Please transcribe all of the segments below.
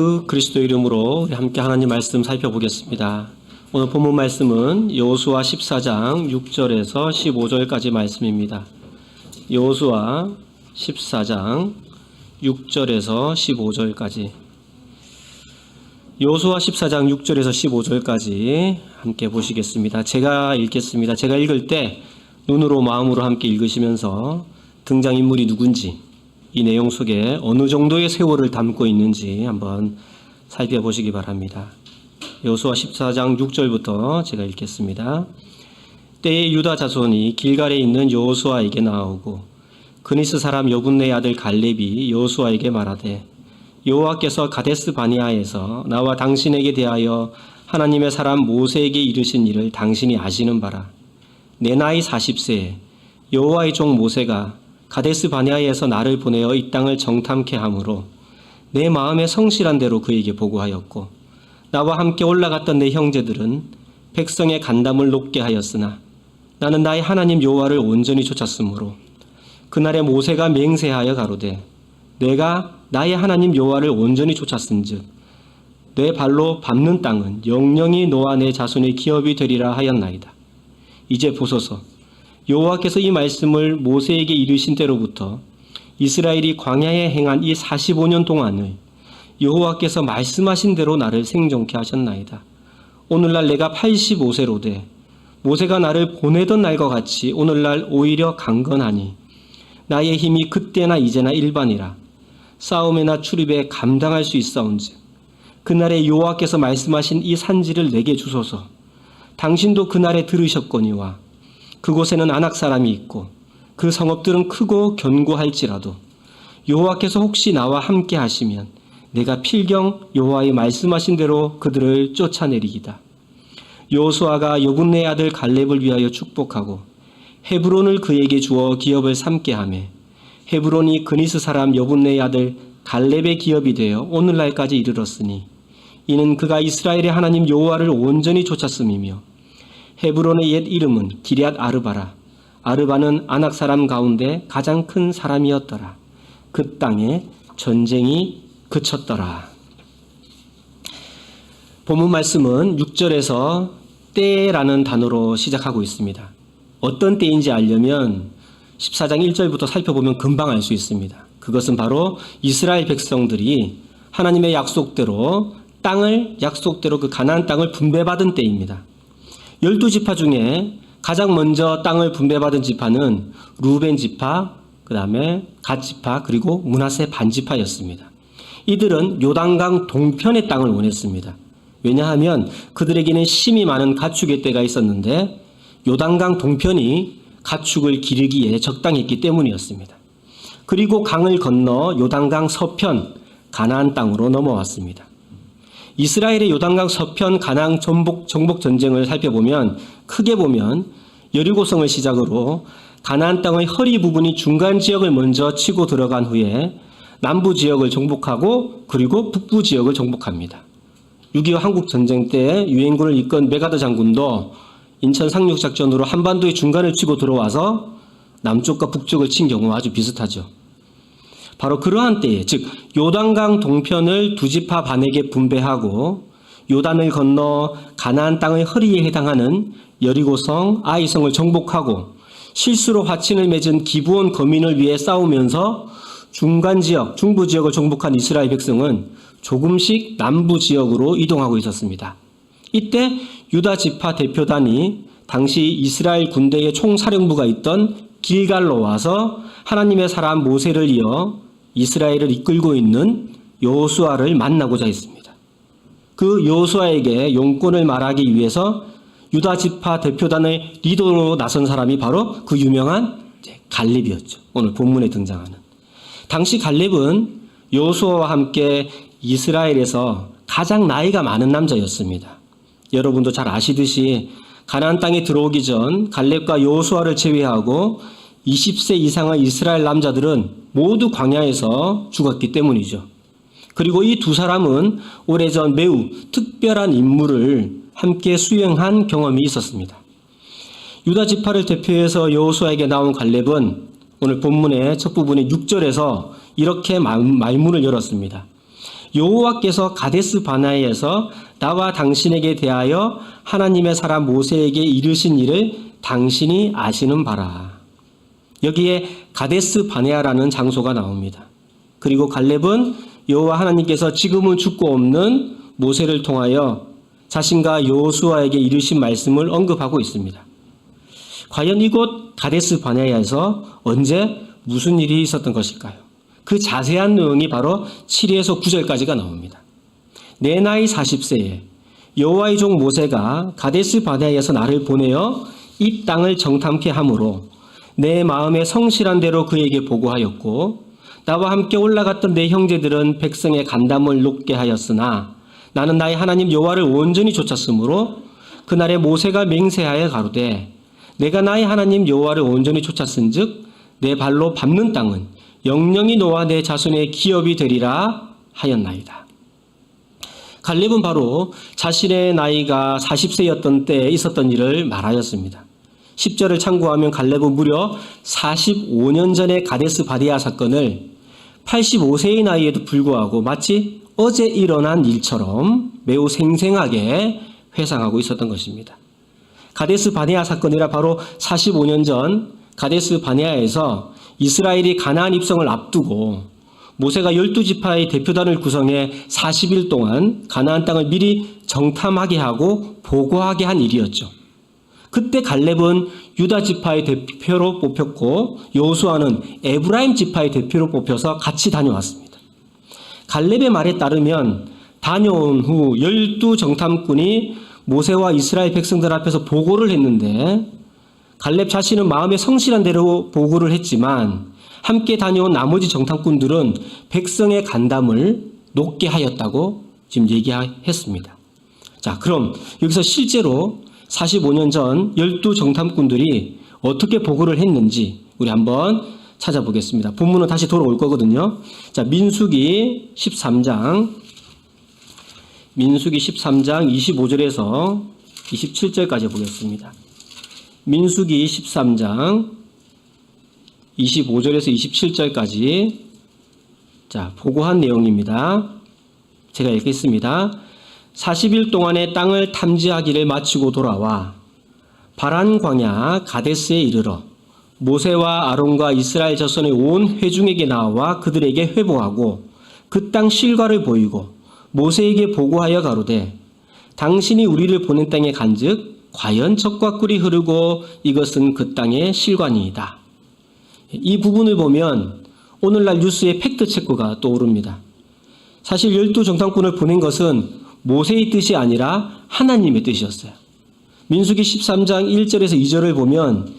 그 그리스도 이름으로 함께 하나님 말씀 살펴보겠습니다. 오늘 본문 말씀은 여호수아 14장 6절에서 15절까지 말씀입니다. 여호수아 14장 6절에서 15절까지 여호수아 14장 6절에서 15절까지 함께 보시겠습니다. 제가 읽겠습니다. 제가 읽을 때 눈으로 마음으로 함께 읽으시면서 등장인물이 누군지 이 내용 속에 어느 정도의 세월을 담고 있는지 한번 살펴보시기 바랍니다. 여호수아 14장 6절부터 제가 읽겠습니다. 때에 유다 자손이 길갈에 있는 여호수아에게 나오고 그니스 사람 여분네 아들 갈렙이 여호수아에게 말하되 여호와께서 가데스 바니아에서 나와 당신에게 대하여 하나님의 사람 모세에게 이르신 일을 당신이 아시는 바라 내 나이 40세에 여호와의 종 모세가 가데스 바니아에서 나를 보내어 이 땅을 정탐케 함으로 내 마음에 성실한 대로 그에게 보고하였고 나와 함께 올라갔던 내 형제들은 백성의 간담을 높게 하였으나 나는 나의 하나님 여호와를 온전히 쫓았으므로 그날에 모세가 맹세하여 가로되 내가 나의 하나님 여호와를 온전히 쫓았은즉 내 발로 밟는 땅은 영영이 너와 내 자손의 기업이 되리라 하였나이다. 이제 보소서 여호와께서 이 말씀을 모세에게 이르신 때로부터 이스라엘이 광야에 행한 이 45년 동안을 여호와께서 말씀하신 대로 나를 생존케 하셨나이다. 오늘날 내가 85세로 돼 모세가 나를 보내던 날과 같이 오늘날 오히려 강건하니 나의 힘이 그때나 이제나 일반이라 싸움이나 출입에 감당할 수 있사온즉 그날에 여호와께서 말씀하신 이 산지를 내게 주소서 당신도 그날에 들으셨거니와 그곳에는 안악 사람이 있고 그 성읍들은 크고 견고할지라도 여호와께서 혹시 나와 함께 하시면 내가 필경 여호와의 말씀하신 대로 그들을 쫓아내리이다. 여호수아가 여군네 아들 갈렙을 위하여 축복하고 헤브론을 그에게 주어 기업을 삼게 하매 헤브론이 그니스 사람 여분네 아들 갈렙의 기업이 되어 오늘날까지 이르렀으니 이는 그가 이스라엘의 하나님 여호와를 온전히 쫓았음이며 헤브론의 옛 이름은 기리앗 아르바라 아르바는 아낙 사람 가운데 가장 큰 사람이었더라 그 땅에 전쟁이 그쳤더라 본문 말씀은 6절에서 때라는 단어로 시작하고 있습니다. 어떤 때인지 알려면 14장 1절부터 살펴보면 금방 알 수 있습니다. 그것은 바로 이스라엘 백성들이 하나님의 약속대로 땅을 약속대로 그 가나안 땅을 분배받은 때입니다. 열두 지파 중에 가장 먼저 땅을 분배받은 지파는 루벤 지파, 그 다음에 갓 지파, 그리고 문하세 반 지파였습니다. 이들은 요단강 동편의 땅을 원했습니다. 왜냐하면 그들에게는 심이 많은 가축의 때가 있었는데 요단강 동편이 가축을 기르기에 적당했기 때문이었습니다. 그리고 강을 건너 요단강 서편 가나안 땅으로 넘어왔습니다. 이스라엘의 요단강 서편 가나안 정복, 정복 전쟁을 살펴보면 크게 보면 여리고성을 시작으로 가나안 땅의 허리 부분이 중간 지역을 먼저 치고 들어간 후에 남부 지역을 정복하고 그리고 북부 지역을 정복합니다. 6.25 한국 전쟁 때 유엔군을 이끈 메가더 장군도 인천 상륙 작전으로 한반도의 중간을 치고 들어와서 남쪽과 북쪽을 친 경우와 아주 비슷하죠. 바로 그러한 때에 즉 요단강 동편을 두 지파 반에게 분배하고 요단을 건너 가나안 땅의 허리에 해당하는 여리고성, 아이성을 정복하고 실수로 화친을 맺은 기부원 거민을 위해 싸우면서 중간 지역, 중부 지역을 정복한 이스라엘 백성은 조금씩 남부 지역으로 이동하고 있었습니다. 이때 유다 지파 대표단이 당시 이스라엘 군대의 총사령부가 있던 길갈로 와서 하나님의 사람 모세를 이어 이스라엘을 이끌고 있는 여호수아를 만나고자 했습니다. 그 여호수아에게 용권을 말하기 위해서 유다 지파 대표단의 리더로 나선 사람이 바로 그 유명한 갈렙이었죠. 오늘 본문에 등장하는. 당시 갈렙은 여호수아와 함께 이스라엘에서 가장 나이가 많은 남자였습니다. 여러분도 잘 아시듯이 가나안 땅에 들어오기 전 갈렙과 여호수아를 제외하고 20세 이상의 이스라엘 남자들은 모두 광야에서 죽었기 때문이죠. 그리고 이 두 사람은 오래전 매우 특별한 임무를 함께 수행한 경험이 있었습니다. 유다 지파를 대표해서 여호수아에게 나온 갈렙은 오늘 본문의 첫 부분의 6절에서 이렇게 말문을 열었습니다. 여호와께서 가데스 바나에서 나와 당신에게 대하여 하나님의 사람 모세에게 이르신 일을 당신이 아시는 바라. 여기에 가데스 바네아라는 장소가 나옵니다. 그리고 갈렙은 여호와 하나님께서 지금은 죽고 없는 모세를 통하여 자신과 여호수아에게 이르신 말씀을 언급하고 있습니다. 과연 이곳 가데스 바네아에서 언제 무슨 일이 있었던 것일까요? 그 자세한 내용이 바로 7에서 9절까지가 나옵니다. 내 나이 40세에 여호와의 종 모세가 가데스 바네아에서 나를 보내어 이 땅을 정탐케 함으로 내 마음에 성실한 대로 그에게 보고하였고 나와 함께 올라갔던 내 형제들은 백성의 간담을 높게 하였으나 나는 나의 하나님 여호와를 온전히 쫓았으므로 그날에 모세가 맹세하여 가로되 내가 나의 하나님 여호와를 온전히 쫓았은즉 내 발로 밟는 땅은 영영이 너와 내 자손의 기업이 되리라 하였나이다. 갈렙은 바로 자신의 나이가 40세였던 때에 있었던 일을 말하였습니다. 10절을 참고하면 갈렙은 무려 45년 전의 가데스 바디아 사건을 85세의 나이에도 불구하고 마치 어제 일어난 일처럼 매우 생생하게 회상하고 있었던 것입니다. 가데스 바네아 사건이라 바로 45년 전 가데스 바네아에서 이스라엘이 가나안 입성을 앞두고 모세가 열두 지파의 대표단을 구성해 40일 동안 가나안 땅을 미리 정탐하게 하고 보고하게 한 일이었죠. 그때 갈렙은 유다 지파의 대표로 뽑혔고 여호수아는 에브라임 지파의 대표로 뽑혀서 같이 다녀왔습니다. 갈렙의 말에 따르면 다녀온 후 열두 정탐꾼이 모세와 이스라엘 백성들 앞에서 보고를 했는데 갈렙 자신은 마음에 성실한 대로 보고를 했지만 함께 다녀온 나머지 정탐꾼들은 백성의 간담을 높게 하였다고 지금 얘기했습니다. 자, 그럼 여기서 실제로 45년 전 12 정탐꾼들이 어떻게 보고를 했는지 우리 한번 찾아보겠습니다. 본문은 다시 돌아올 거거든요. 자, 민수기 13장 민수기 13장 25절에서 27절까지 보겠습니다. 민수기 13장 25절에서 27절까지 자, 보고한 내용입니다. 제가 읽겠습니다. 40일 동안의 땅을 탐지하기를 마치고 돌아와 바란 광야 가데스에 이르러 모세와 아론과 이스라엘 자손의 온 회중에게 나와 그들에게 회보하고 그 땅 실과를 보이고 모세에게 보고하여 가로되 당신이 우리를 보낸 땅에 간즉 과연 적과 꿀이 흐르고 이것은 그 땅의 실관이다. 이 부분을 보면 오늘날 뉴스의 팩트 체크가 떠오릅니다. 사실 열두 정탐꾼을 보낸 것은 모세의 뜻이 아니라 하나님의 뜻이었어요. 민수기 13장 1절에서 2절을 보면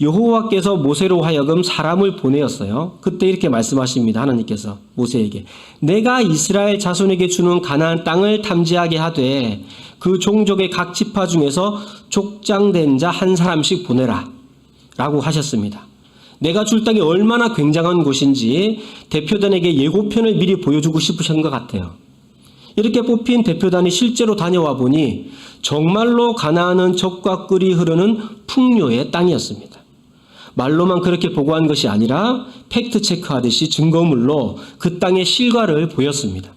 여호와께서 모세로 하여금 사람을 보내었어요. 그때 이렇게 말씀하십니다. 하나님께서 모세에게 내가 이스라엘 자손에게 주는 가나안 땅을 탐지하게 하되 그 종족의 각 지파 중에서 족장된 자 한 사람씩 보내라. 라고 하셨습니다. 내가 줄 땅이 얼마나 굉장한 곳인지 대표단에게 예고편을 미리 보여주고 싶으신 것 같아요. 이렇게 뽑힌 대표단이 실제로 다녀와 보니 정말로 가나안은 적과 꿀이 흐르는 풍요의 땅이었습니다. 말로만 그렇게 보고한 것이 아니라 팩트 체크하듯이 증거물로 그 땅의 실과를 보였습니다.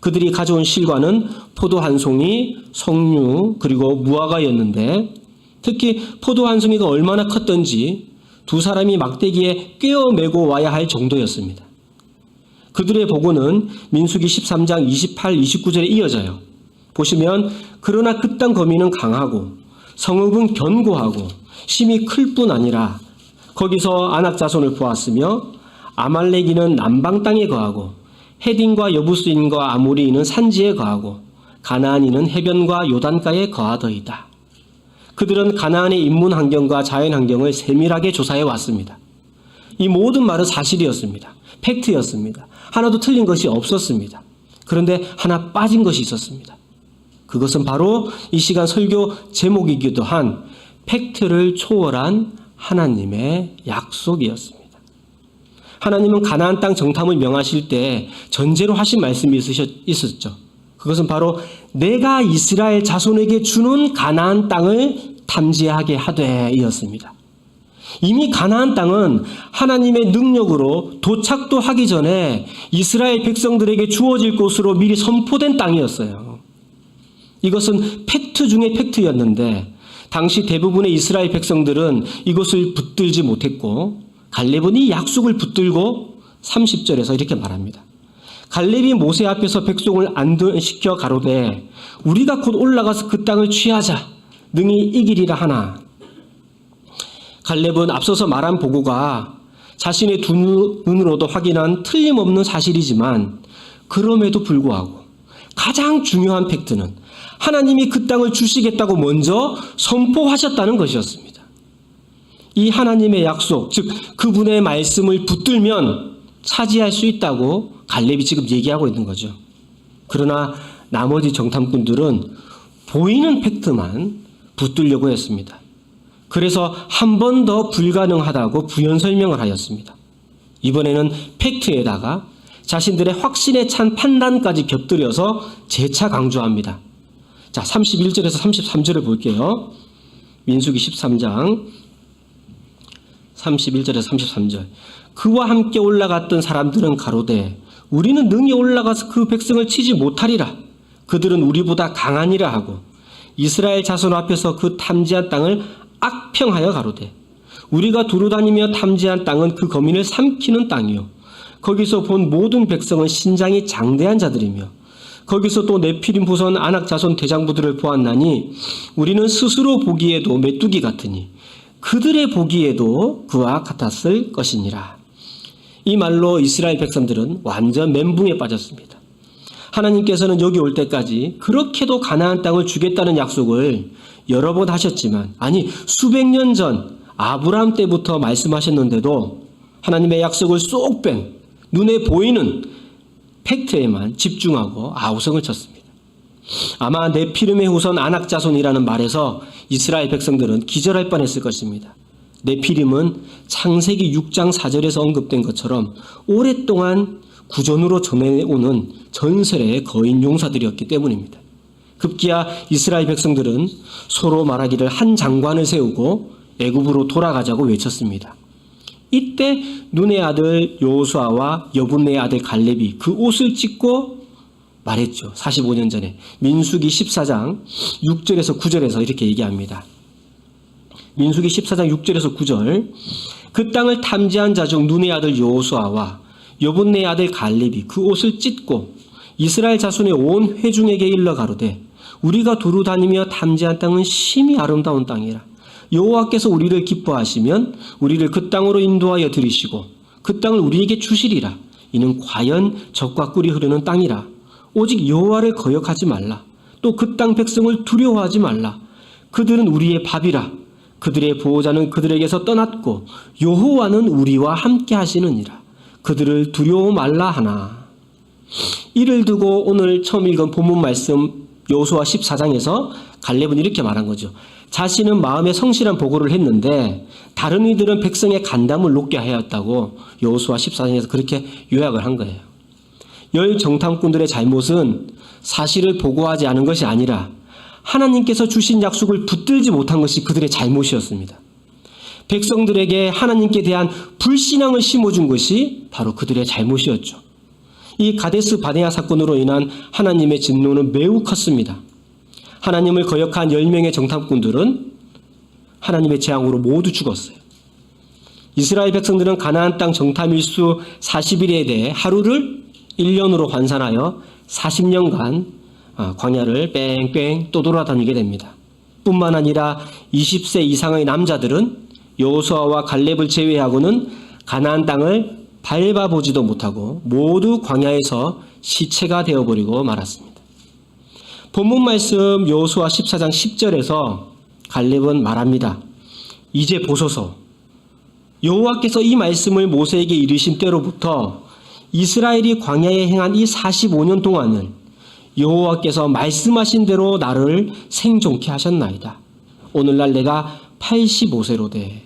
그들이 가져온 실과는 포도 한 송이, 석류, 그리고 무화과였는데 특히 포도 한 송이가 얼마나 컸던지 두 사람이 막대기에 꿰어매고 와야 할 정도였습니다. 그들의 보고는 민수기 13장 28, 29절에 이어져요. 보시면 그러나 그땅 거민은 강하고 성읍은 견고하고 심이 클 뿐 아니라 거기서 안악 자손을 보았으며 아말렉이는 남방 땅에 거하고 헤딘과 여부스인과 아모리인은 산지에 거하고 가나안인은 해변과 요단가에 거하더이다. 그들은 가나안의 인문 환경과 자연 환경을 세밀하게 조사해 왔습니다. 이 모든 말은 사실이었습니다. 팩트였습니다. 하나도 틀린 것이 없었습니다. 그런데 하나 빠진 것이 있었습니다. 그것은 바로 이 시간 설교 제목이기도 한 팩트를 초월한 하나님의 약속이었습니다. 하나님은 가나안 땅 정탐을 명하실 때 전제로 하신 말씀이 있었죠. 그것은 바로 내가 이스라엘 자손에게 주는 가나안 땅을 탐지하게 하되 이었습니다. 이미 가나안 땅은 하나님의 능력으로 도착도 하기 전에 이스라엘 백성들에게 주어질 곳으로 미리 선포된 땅이었어요. 이것은 팩트 중의 팩트였는데 당시 대부분의 이스라엘 백성들은 이것을 붙들지 못했고 갈렙은 이 약속을 붙들고 30절에서 이렇게 말합니다. 갈렙이 모세 앞에서 백성을 안둔시켜 가로되 우리가 곧 올라가서 그 땅을 취하자 능히 이기리라 하나 갈렙은 앞서서 말한 보고가 자신의 두 눈으로도 확인한 틀림없는 사실이지만 그럼에도 불구하고 가장 중요한 팩트는 하나님이 그 땅을 주시겠다고 먼저 선포하셨다는 것이었습니다. 이 하나님의 약속, 즉 그분의 말씀을 붙들면 차지할 수 있다고 갈렙이 지금 얘기하고 있는 거죠. 그러나 나머지 정탐꾼들은 보이는 팩트만 붙들려고 했습니다. 그래서 한 번 더 불가능하다고 부연 설명을 하였습니다. 이번에는 팩트에다가 자신들의 확신에 찬 판단까지 곁들여서 재차 강조합니다. 자, 31절에서 33절을 볼게요. 민수기 13장 31절에서 33절. 그와 함께 올라갔던 사람들은 가로되 우리는 능히 올라가서 그 백성을 치지 못하리라. 그들은 우리보다 강하니라 하고 이스라엘 자손 앞에서 그 탐지한 땅을 악평하여 가로되 우리가 두루 다니며 탐지한 땅은 그 거민을 삼키는 땅이요 거기서 본 모든 백성은 신장이 장대한 자들이며 거기서 또 네피림 후손 아낙 자손 대장부들을 보았나니 우리는 스스로 보기에도 메뚜기 같으니 그들의 보기에도 그와 같았을 것이니라. 이 말로 이스라엘 백성들은 완전 멘붕에 빠졌습니다. 하나님께서는 여기 올 때까지 그렇게도 가나안 땅을 주겠다는 약속을 여러 번 하셨지만 아니 수백 년 전 아브라함 때부터 말씀하셨는데도 하나님의 약속을 쏙 뺀 눈에 보이는 팩트에만 집중하고 아우성을 쳤습니다. 아마 네피름의 후손 아낙자손이라는 말에서 이스라엘 백성들은 기절할 뻔했을 것입니다. 네피림은 창세기 6장 4절에서 언급된 것처럼 오랫동안 구전으로 전해오는 전설의 거인 용사들이었기 때문입니다. 급기야 이스라엘 백성들은 서로 말하기를 한 장관을 세우고 애굽으로 돌아가자고 외쳤습니다. 이때 눈의 아들 요수아와 여분의 아들 갈렙이 그 옷을 찢고 말했죠. 45년 전에 민수기 14장 6절에서 9절에서 이렇게 얘기합니다. 민수기 14장 6절에서 9절 그 땅을 탐지한 자중 눈의 아들 요수아와 여분의 아들 갈렙이 그 옷을 찢고 이스라엘 자손의 온 회중에게 일러 가로되 우리가 두루 다니며 탐지한 땅은 심히 아름다운 땅이라. 여호와께서 우리를 기뻐하시면 우리를 그 땅으로 인도하여 들이시고 그 땅을 우리에게 주시리라. 이는 과연 적과 꿀이 흐르는 땅이라. 오직 여호와를 거역하지 말라. 또 그 땅 백성을 두려워하지 말라. 그들은 우리의 밥이라. 그들의 보호자는 그들에게서 떠났고 여호와는 우리와 함께 하시느니라 그들을 두려워 말라 하나 이를 두고 오늘 처음 읽은 본문 말씀 여호수아 14장에서 갈렙은 이렇게 말한 거죠. 자신은 마음에 성실한 보고를 했는데 다른 이들은 백성의 간담을 높게 하였다고 여호수아 14장에서 그렇게 요약을 한 거예요. 열 정탐꾼들의 잘못은 사실을 보고하지 않은 것이 아니라 하나님께서 주신 약속을 붙들지 못한 것이 그들의 잘못이었습니다. 백성들에게 하나님께 대한 불신앙을 심어준 것이 바로 그들의 잘못이었죠. 이 가데스 바네아 사건으로 인한 하나님의 진노는 매우 컸습니다. 하나님을 거역한 10명의 정탐꾼들은 하나님의 재앙으로 모두 죽었어요. 이스라엘 백성들은 가나안 땅 정탐 일수 40일에 대해 하루를 1년으로 환산하여 40년간 어, 광야를 뺑뺑 또 돌아다니게 됩니다. 뿐만 아니라 20세 이상의 남자들은 여호수아와 갈렙을 제외하고는 가나안 땅을 밟아보지도 못하고 모두 광야에서 시체가 되어버리고 말았습니다. 본문 말씀 여호수아 14장 10절에서 갈렙은 말합니다. 이제 보소서 여호와께서 이 말씀을 모세에게 이르신 때로부터 이스라엘이 광야에 행한 이 45년 동안을 여호와께서 말씀하신 대로 나를 생존케 하셨나이다. 오늘날 내가 85세로 돼.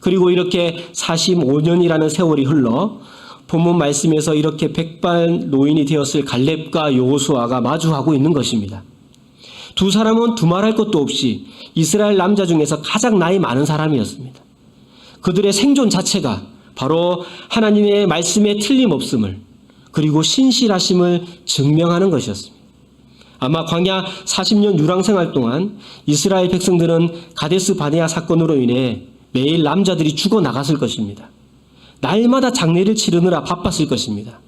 그리고 이렇게 45년이라는 세월이 흘러 본문 말씀에서 이렇게 백발 노인이 되었을 갈렙과 여호수아가 마주하고 있는 것입니다. 두 사람은 두말할 것도 없이 이스라엘 남자 중에서 가장 나이 많은 사람이었습니다. 그들의 생존 자체가 바로 하나님의 말씀에 틀림없음을 그리고 신실하심을 증명하는 것이었습니다. 아마 광야 40년 유랑 생활 동안 이스라엘 백성들은 가데스 바네아 사건으로 인해 매일 남자들이 죽어 나갔을 것입니다. 날마다 장례를 치르느라 바빴을 것입니다.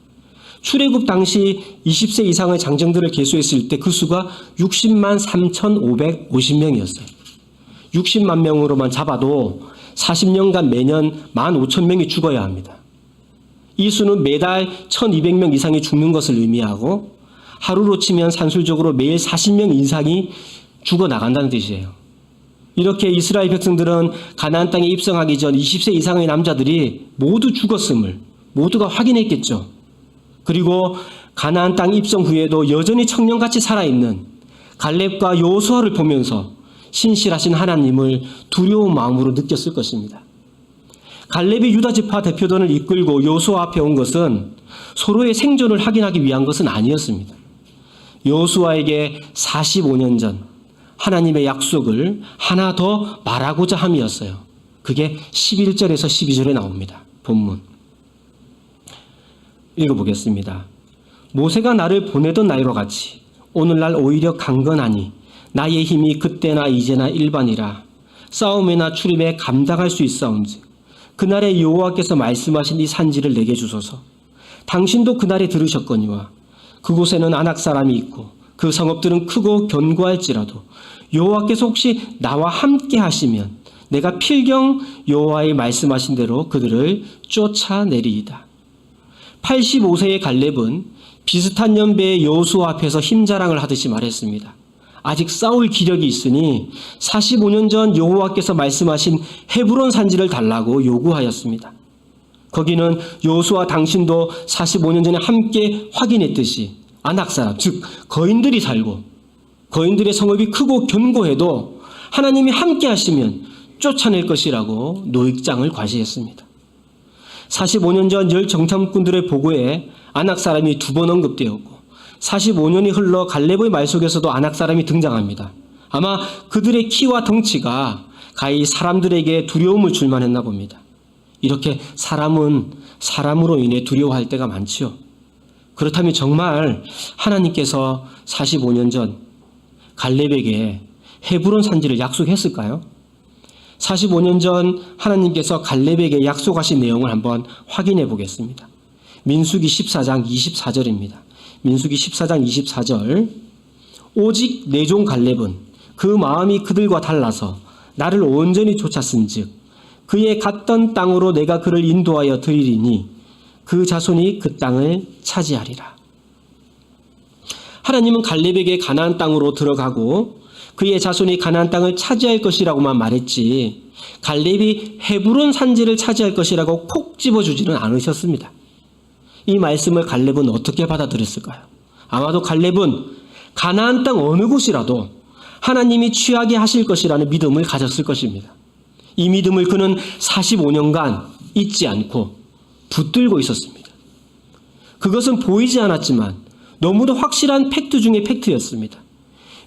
출애굽 당시 20세 이상의 장정들을 계수했을 때 그 수가 60만 3,550명이었어요. 60만 명으로만 잡아도 40년간 매년 1만 5천 명이 죽어야 합니다. 이 수는 매달 1,200명 이상이 죽는 것을 의미하고 하루로 치면 산술적으로 매일 40명 이상이 죽어 나간다는 뜻이에요. 이렇게 이스라엘 백성들은 가나안 땅에 입성하기 전 20세 이상의 남자들이 모두 죽었음을 모두가 확인했겠죠. 그리고 가나안 땅 입성 후에도 여전히 청년같이 살아있는 갈렙과 요수아를 보면서 신실하신 하나님을 두려운 마음으로 느꼈을 것입니다. 갈렙이 유다 지파 대표단을 이끌고 요수아 앞에 온 것은 서로의 생존을 확인하기 위한 것은 아니었습니다. 요수아에게 45년 전 하나님의 약속을 하나 더 말하고자 함이었어요. 그게 11절에서 12절에 나옵니다. 본문. 읽어보겠습니다. 모세가 나를 보내던 날과 같이 오늘날 오히려 강건하니 나의 힘이 그때나 이제나 일반이라 싸움이나 출입에 감당할 수 있사온즉 그날에 여호와께서 말씀하신 이 산지를 내게 주소서 당신도 그날에 들으셨거니와 그곳에는 안악 사람이 있고 그 성읍들은 크고 견고할지라도 여호와께서 혹시 나와 함께 하시면 내가 필경 여호와의 말씀하신 대로 그들을 쫓아내리이다. 85세의 갈렙은 비슷한 연배의 여호수아 앞에서 힘자랑을 하듯이 말했습니다. 아직 싸울 기력이 있으니 45년 전 여호와께서 말씀하신 헤브론 산지를 달라고 요구하였습니다. 거기는 여호수아 당신도 45년 전에 함께 확인했듯이 안악 사람 즉 거인들이 살고 거인들의 성읍이 크고 견고해도 하나님이 함께 하시면 쫓아낼 것이라고 노익장을 과시했습니다. 45년 전 열 정탐꾼들의 보고에 안악 사람이 두 번 언급되었고 45년이 흘러 갈렙의 말 속에서도 안악 사람이 등장합니다. 아마 그들의 키와 덩치가 가히 사람들에게 두려움을 줄 만했나 봅니다. 이렇게 사람은 사람으로 인해 두려워할 때가 많지요. 그렇다면 정말 하나님께서 45년 전 갈렙에게 헤브론 산지를 약속했을까요? 45년 전 하나님께서 갈렙에게 약속하신 내용을 한번 확인해 보겠습니다. 민수기 14장 24절입니다. 민수기 14장 24절 오직 내종 갈렙은 그 마음이 그들과 달라서 나를 온전히 쫓았은즉 그의 갔던 땅으로 내가 그를 인도하여 드리리니 그 자손이 그 땅을 차지하리라. 하나님은 갈렙에게 가나안 땅으로 들어가고 그의 자손이 가나안 땅을 차지할 것이라고만 말했지 갈렙이 헤브론 산지를 차지할 것이라고 콕 집어주지는 않으셨습니다. 이 말씀을 갈렙은 어떻게 받아들였을까요? 아마도 갈렙은 가나안 땅 어느 곳이라도 하나님이 취하게 하실 것이라는 믿음을 가졌을 것입니다. 이 믿음을 그는 45년간 잊지 않고 붙들고 있었습니다. 그것은 보이지 않았지만 너무도 확실한 팩트 중의 팩트였습니다.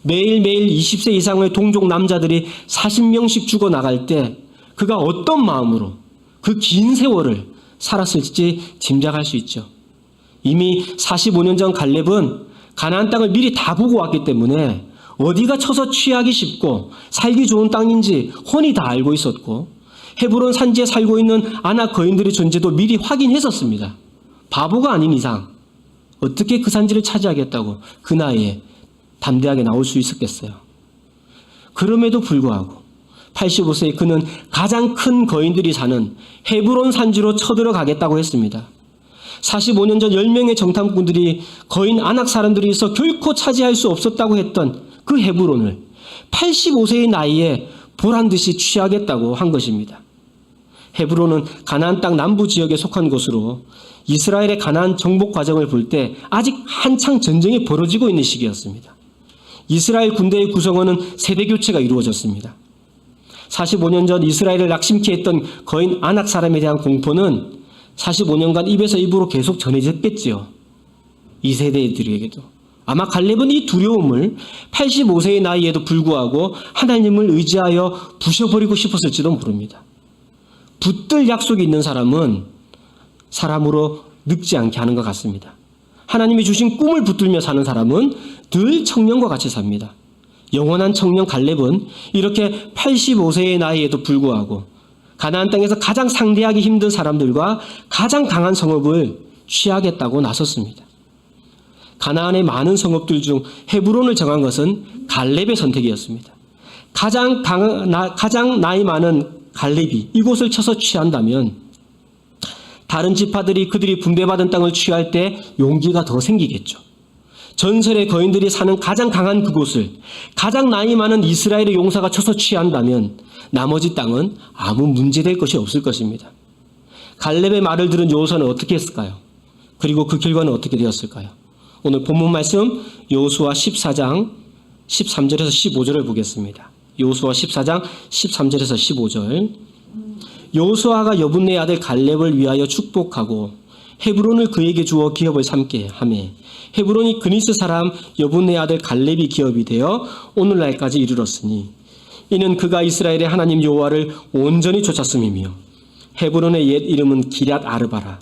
매일매일 20세 이상의 동족 남자들이 40명씩 죽어 나갈 때 그가 어떤 마음으로 그 긴 세월을 살았을지 짐작할 수 있죠. 이미 45년 전 갈렙은 가나안 땅을 미리 다 보고 왔기 때문에 어디가 쳐서 취하기 쉽고 살기 좋은 땅인지 훤히 다 알고 있었고 헤브론 산지에 살고 있는 아낙 거인들의 존재도 미리 확인했었습니다. 바보가 아닌 이상 어떻게 그 산지를 차지하겠다고 그 나이에 담대하게 나올 수 있었겠어요. 그럼에도 불구하고 85세의 그는 가장 큰 거인들이 사는 헤브론 산지로 쳐들어가겠다고 했습니다. 45년 전 10명의 정탐꾼들이 거인 안악 사람들이 있어 결코 차지할 수 없었다고 했던 그 헤브론을 85세의 나이에 보란 듯이 취하겠다고 한 것입니다. 헤브론은 가나안 땅 남부 지역에 속한 곳으로 이스라엘의 가나안 정복 과정을 볼 때 아직 한창 전쟁이 벌어지고 있는 시기였습니다. 이스라엘 군대의 구성원은 세대 교체가 이루어졌습니다. 45년 전 이스라엘을 낙심케 했던 거인 아낙 사람에 대한 공포는 45년간 입에서 입으로 계속 전해졌겠지요. 이 세대들에게도. 아마 갈렙은 이 두려움을 85세의 나이에도 불구하고 하나님을 의지하여 부셔버리고 싶었을지도 모릅니다. 붙들 약속이 있는 사람은 사람으로 늙지 않게 하는 것 같습니다. 하나님이 주신 꿈을 붙들며 사는 사람은 늘 청년과 같이 삽니다. 영원한 청년 갈렙은 이렇게 85세의 나이에도 불구하고 가나안 땅에서 가장 상대하기 힘든 사람들과 가장 강한 성읍을 취하겠다고 나섰습니다. 가나안의 많은 성읍들 중 헤브론을 정한 것은 갈렙의 선택이었습니다. 가장 강, 나, 가장 나이 많은 갈렙이 이곳을 쳐서 취한다면 다른 지파들이 그들이 분배받은 땅을 취할 때 용기가 더 생기겠죠. 전설의 거인들이 사는 가장 강한 그곳을 가장 나이 많은 이스라엘의 용사가 쳐서 취한다면 나머지 땅은 아무 문제될 것이 없을 것입니다. 갈렙의 말을 들은 여호수아는 어떻게 했을까요? 그리고 그 결과는 어떻게 되었을까요? 오늘 본문 말씀 여호수아 14장 13절에서 15절을 보겠습니다. 여호수아 14장 13절에서 15절. 여호수아가 여분네 아들 갈렙을 위하여 축복하고 헤브론을 그에게 주어 기업을 삼게 하매 헤브론이 그니스 사람 여분네 아들 갈렙이 기업이 되어 오늘날까지 이르렀으니 이는 그가 이스라엘의 하나님 여호와를 온전히 쫓았음이며 헤브론의 옛 이름은 기럇 아르바라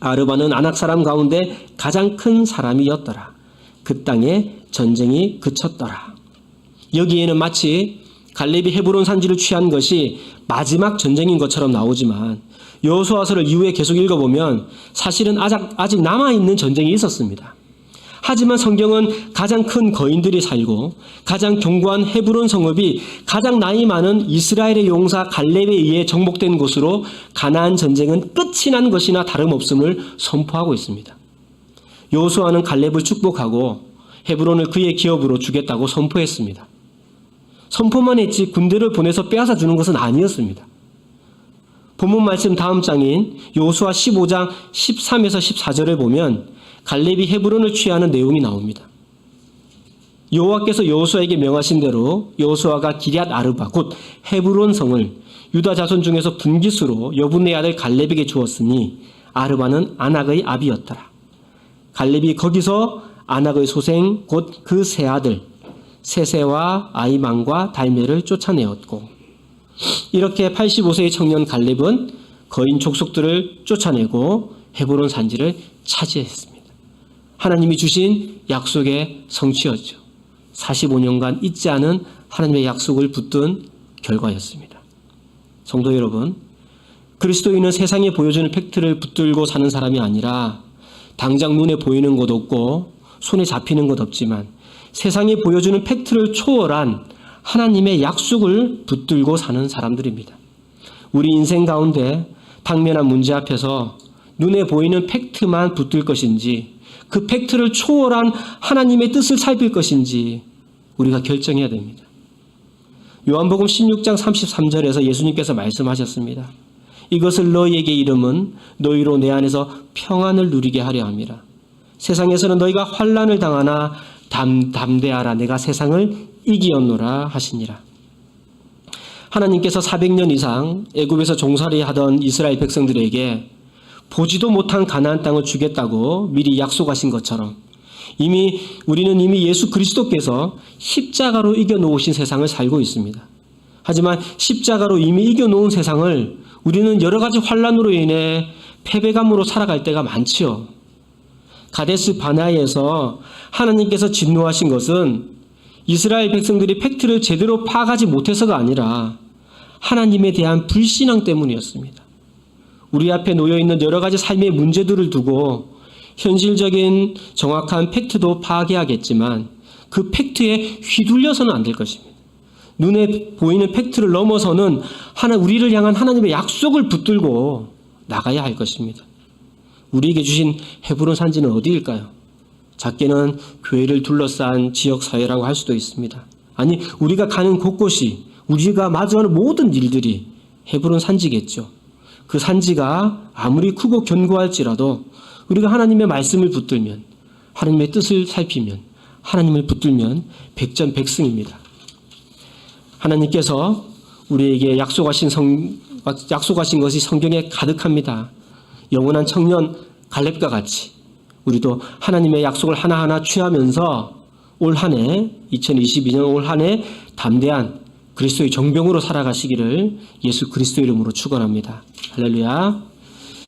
아르바는 아낙 사람 가운데 가장 큰 사람이었더라 그 땅에 전쟁이 그쳤더라 여기에는 마치 갈렙이 헤브론 산지를 취한 것이 마지막 전쟁인 것처럼 나오지만 여호수아서를 이후에 계속 읽어보면 사실은 아직, 아직 남아있는 전쟁이 있었습니다. 하지만 성경은 가장 큰 거인들이 살고 가장 견고한 헤브론 성읍이 가장 나이 많은 이스라엘의 용사 갈렙에 의해 정복된 곳으로 가나안 전쟁은 끝이 난 것이나 다름없음을 선포하고 있습니다. 여호수아는 갈렙을 축복하고 헤브론을 그의 기업으로 주겠다고 선포했습니다. 선포만 했지 군대를 보내서 빼앗아 주는 것은 아니었습니다. 본문 말씀 다음 장인 여호수아 15장 13에서 14절을 보면 갈렙이 헤브론을 취하는 내용이 나옵니다. 여호와께서 여호수아에게 명하신 대로 여호수아가 기럇 아르바 곧 헤브론 성을 유다 자손 중에서 분기수로 여분의 아들 갈렙에게 주었으니 아르바는 아낙의 아비였더라. 갈렙이 거기서 아낙의 소생 곧 그 세 아들 세세와 아이망과 달메를 쫓아내었고 이렇게 85세의 청년 갈렙은 거인 족속들을 쫓아내고 헤브론 산지를 차지했습니다. 하나님이 주신 약속의 성취였죠. 45년간 잊지 않은 하나님의 약속을 붙든 결과였습니다. 성도 여러분, 그리스도인은 세상에 보여주는 팩트를 붙들고 사는 사람이 아니라 당장 눈에 보이는 것 없고 손에 잡히는 것 없지만 세상에 보여주는 팩트를 초월한 하나님의 약속을 붙들고 사는 사람들입니다. 우리 인생 가운데 당면한 문제 앞에서 눈에 보이는 팩트만 붙들 것인지 그 팩트를 초월한 하나님의 뜻을 살필 것인지 우리가 결정해야 됩니다. 요한복음 16장 33절에서 예수님께서 말씀하셨습니다. 이것을 너희에게 이름은 너희로 내 안에서 평안을 누리게 하려 함이라. 세상에서는 너희가 환란을 당하나 담, 담대하라 내가 세상을 이기었노라 하시니라. 하나님께서 400년 이상 애굽에서 종살이 하던 이스라엘 백성들에게 보지도 못한 가나안 땅을 주겠다고 미리 약속하신 것처럼 이미 우리는 이미 예수 그리스도께서 십자가로 이겨 놓으신 세상을 살고 있습니다. 하지만 십자가로 이미 이겨 놓은 세상을 우리는 여러 가지 환란으로 인해 패배감으로 살아갈 때가 많지요. 가데스 바나에서 하나님께서 진노하신 것은 이스라엘 백성들이 팩트를 제대로 파악하지 못해서가 아니라 하나님에 대한 불신앙 때문이었습니다. 우리 앞에 놓여 있는 여러 가지 삶의 문제들을 두고 현실적인 정확한 팩트도 파악해야겠지만 그 팩트에 휘둘려서는 안 될 것입니다. 눈에 보이는 팩트를 넘어서는 하나 우리를 향한 하나님의 약속을 붙들고 나가야 할 것입니다. 우리에게 주신 헤브론 산지는 어디일까요? 작게는 교회를 둘러싼 지역 사회라고 할 수도 있습니다. 아니 우리가 가는 곳곳이 우리가 마주하는 모든 일들이 헤브론 산지겠죠. 그 산지가 아무리 크고 견고할지라도 우리가 하나님의 말씀을 붙들면 하나님의 뜻을 살피면 하나님을 붙들면 백전백승입니다. 하나님께서 우리에게 약속하신 성 약속하신 것이 성경에 가득합니다. 영원한 청년 갈렙과 같이 우리도 하나님의 약속을 하나하나 취하면서 올 한해 2022년 올 한해 담대한 그리스도의 정병으로 살아가시기를 예수 그리스도 이름으로 축원합니다. 할렐루야.